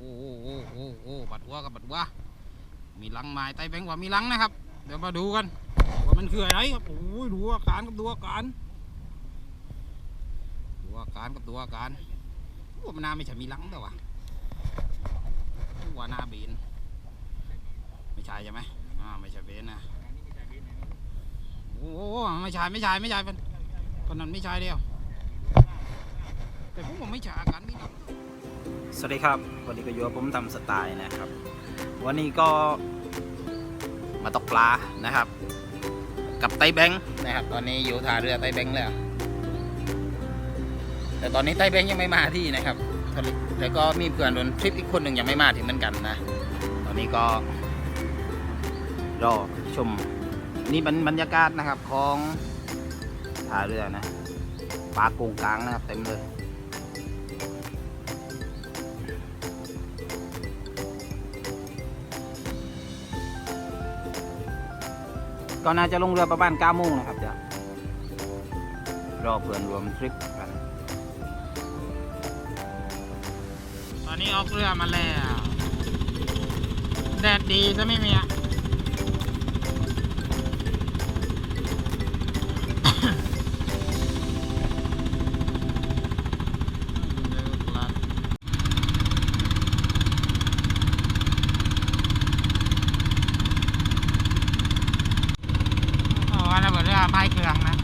โอ้โอ้โอ้โอ้โอ้บัดวัวกับบัดวัวมีลังไม้ไตแบงว่ามีลังนะครับ เดี๋ยวมาดูกันว่ามันคืออะไรครับโอ้ยดูอาการกับดูอาการดูอาการกับดูอาการว่ามันน่าไม่ใช่มีลังแต่ว่าว่านาเบนไม่ใช่ใช่ไหมอ่าไม่ใช่เบนนะโอ้โหไม่ใช่ไม่ใช่ไม่ใช่เป็นคนนั้นไม่ใช่เดียวแต่ผมว่าไม่ใช่อาการมีลัง สวัสดีครับ วันนี้ก็อยู่กับผมทำสไตล์นะครับ วันนี้ก็มาตกปลานะครับ กับไต้แบงค์นะครับ ตอนนี้อยู่ท่าเรือไต้แบงค์แล้วแต่ตอนนี้ไต้แบงค์ยังไม่มาที่นะครับแล้วก็มีเพื่อนโดนทริปอีกคนหนึ่งยังไม่มาถึงเหมือนกันนะ ตอนนี้ก็รอชมนี่เป็นบรรยากาศนะครับของท่าเรือนะปลาโกงกลางนะครับเต็มเลย ก็น่าจะลงเรือประมาณ9โมงนะครับเดี๋ยวรอเพื่อนรวมทริปกัน ตอนนี้ออกเรือมาแล้ว แดดดีซะไม่มีอะ อันนั้นเหมือนเรือพายเครื่องนะ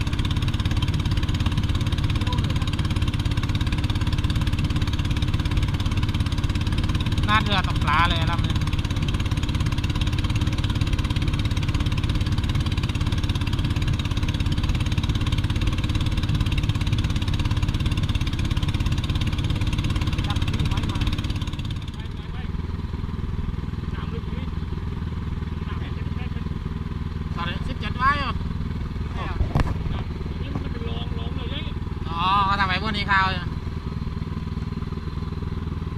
น่าเรือตกปลาเลยลำนี้ตอนนี้สิบเจ็ดไว้อะอ๋อเขาทำไอ้ พวกนี้เข้าวอยู่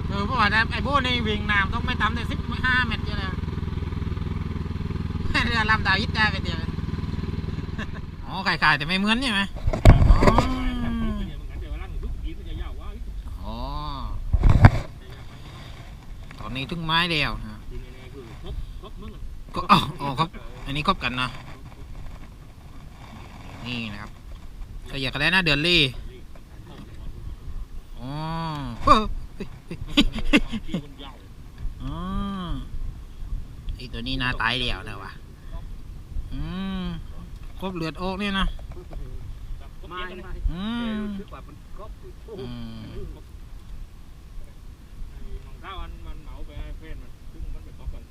เออพวกนั้นไอ้พวกนี้วิ่งน้ำต้องไม่ต่ำแต่สิบห้าเมตรเลยเรือลำดาวยิดได้ไปเดียวอ๋อขายๆแต่ไม่เหมือนใช่ไหมอ๋อตอนนี้ถึงไม้เดียวนะก็อ๋ออ๋อครับ อันนี้ครบกันนะนี่นะครับก็อยากได้นะเดือนลี่ อ๋อไอตัวนี้นาตายเดียวนะวะอืมครบเลือดออกนี่ยนะไม่อืมคือว่ามันครบอืมถ้ามันมันเหมาไปให้เพื่อนมันซึ่งมันเป็นของกัน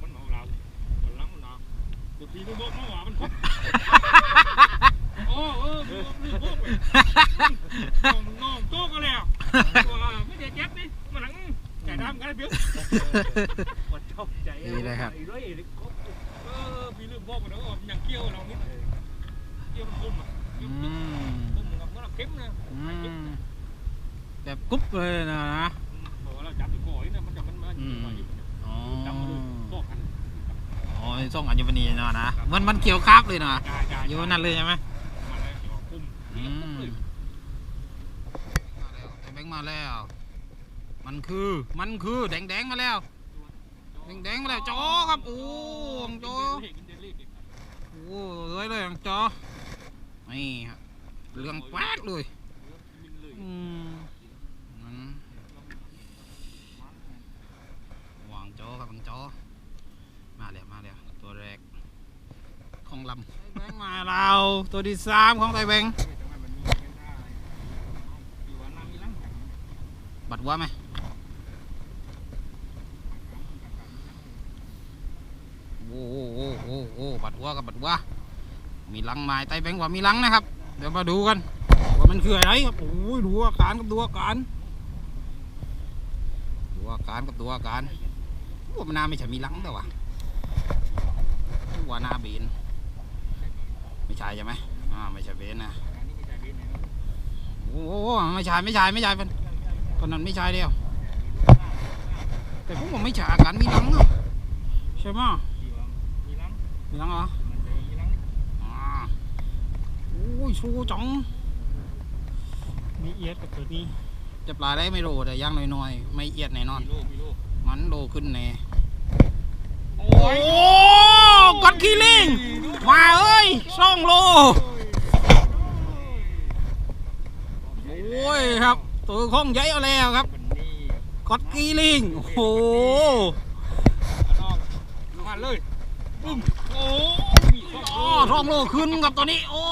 มันเหมาเราคนล้างมันเอาบางทีมันบอกมาว่ามันครบโอ้เออมันครบน้องน้องโต๊ะกันแล้วว่าไม่ได้เจ็บนี่มันหลังไก่ดำกันเบี้ยว มั นี่เลยครับไอ้ร้อยไอ้ครบออพี่ลืมบอกนแล้วว่าอย่างเกี้ยวเรานี่เกี้ยวมันคมอะเกี้อืยวมันคมมคมกับมันเข้มนะอืมแบบกุ๊บเลยนะนะบอกว่าเราจับตัวก่อยนะมันจะมันมันอ๋อจับมาดูบอกกันอ๋อส่งอัญมณีเนาะนะมันมันเกี่ยวคราบเลยเนาะจ่าจ่าอยู่นั่นเลยใช่ไหมมาเลยเดี๋ยวคุมอืมมาแล้วแบงค์มาแล้ว มันคือ มันคือ แดงแดงมาแล้ว แดงแดงๆมาแล้วจอครับโอ้ของจอโอ้เลยเลยของจอนี่ครับเรื่องแป๊ดเลยอืมมันวางจอครับวางจอมาแล้วมาแล้วตัวแรกของลำแบงมาเราตัวที่สามของไทยแบงค์บัดว่าไหม โอ้โอ้โอ้โอ้โอ้บัดว่ากับบัดว่ามีลังไม้ไต้แบงค์ว่ามีลังนะครับ เดี๋ยวมาดูกันว่ามันคืออะไรครับโอ้ยดูอาการกับดูอาการดูอาการกับดูอาการว่ามันน่าไม่ใช่มีลังแต่ว่าว่าหน้าเบนไม่ใช่ใช่ไหมอ่าไม่ใช่เบนนะโอ้โหไม่ใช่ไม่ใช่ไม่ใช่เป็นคนนั้นไม่ใช่เดียวแต่ผมว่าไม่ใช่อาการมีหลังอะใช่ไหม มีหลังเหรออ่าโอ้ยชูจังมีเอียดกับตัวนี้ตจะปลาได้ไม่โลแต่ย่างน้อยๆ ไม่เอียดแน่นอนมีลูกมีลูกมันโลขึ้นแน่ โอ้โอ้กดขี้ลิงมาเอ้ยสองโล โอ้ยครับ ตัวคงใหญ่เอาแล้วครับวันนี้กดขี้ลิง โอ้โหน้องลงมาเลย ปึ้มโอ้อ๋อสองโลขึ้นกับตัวนี้ โอ้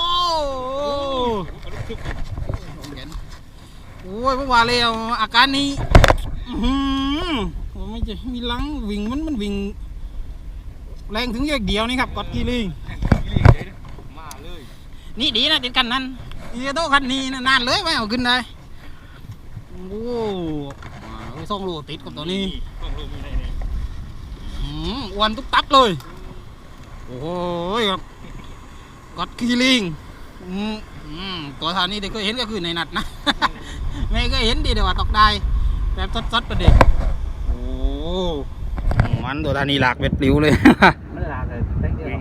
โอ้ยเมื่อวานเลยอาการนี้หืมไม่จะมีหลังวิ่งมันมันวิ่งแรงถึงแยกเดียวนี่ครับกอดกีลิงมาเลยนี่ดีนะติดกันนั้นอีโต้คันนี้นานเลยไม่เอาขึ้นได้โอ้มาส่งโลติดกับตัวนี้ต้องลงมีในนี่อืมอ้วนตุ๊บตับเลย โอ้โหครับกดกีลิงอืมอืมตัวเท่านี้เด็กเคยเห็นก็คือในนัดนะไม่เคยเห็นดีเดี๋ยวว่าตกได้แบบสดๆประเด็กโอ้มันตัวท่านี้หลากเป็ดปลิวเลยมันหลากเลยตั้งเดียววิ่ง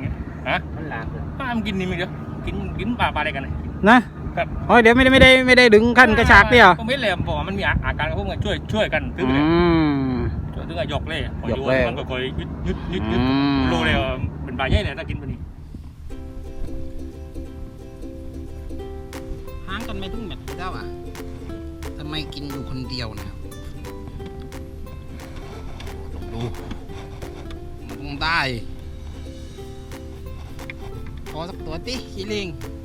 ฮะมันหลากเลยป้ามันกินนี่มั้ยเดี๋ยวกินกินปลาปลาอะไรกันนะนะครับโอ้ยเดี๋ยวไม่ได้ไม่ได้ไม่ได้ดึงขั้นกระชากเดียวก็ไม่เลยบอกว่ามันมีอาการพวกมันช่วยช่วยกันตึ้งอืเลยมช่วยตึ้งอะยกเลยพอยกโยเลยนมันก็คอยยึดยึดยึดยึดอืมรู้เลยว่า เป็นปลาใหญ่เลยถ้ากินปลานี้ห่างกันไม่ถึงเม็ดเจ้าอะทำไมกินอยู่คนเดียวนะครับดูมันคงได้ขอสักตัวติขี้ลิงตัวดีเซ่ของไต้แบงค์เลยเหรอใส่บัตรแปลกๆอะกินเน่ง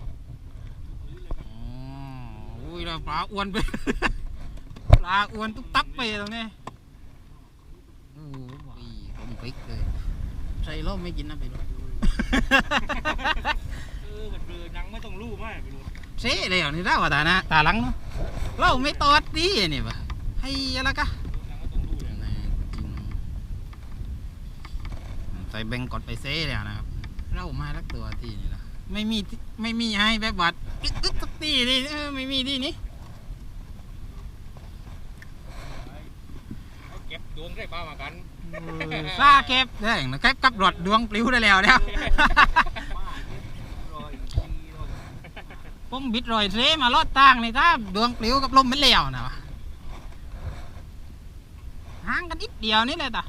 อุ้ยเราปลาอ้วนไป ปลาอ้วนตุ๊บตับไปตรงนี้โอ้ยผมพริกเลยใส่ร่มไม่กินนะไปร่มเออมันเรือยังไม่ต้องรู้มากพี่รู้เซ่เลยเหรอนี่ได้ว่าตานะตาหลังเนาะเราไม่ตอดดีนี่ปะให้อะไรกะยังไม่ต้องรู้เลยแน่จริงใส่แบงกดไปเซ่แล้วนะครับเรามาลักตัวที่นี่ละ ไม่มีที่ไม่มีให้แบบวัดอึ๊กอึ๊กสักทีนี่เออไม่มีที่นี้เก็บดวงได้ปลามากันซาเก็บได้นะเก็บกับรถดวงปลิวได้แล้วเนี่ยผมบิดรอยเซมาลอดทางนี่ถ้าดวงปลิวกับลมไม่แล้วนะวะห่างกันนิดเดียวนี่เลยตา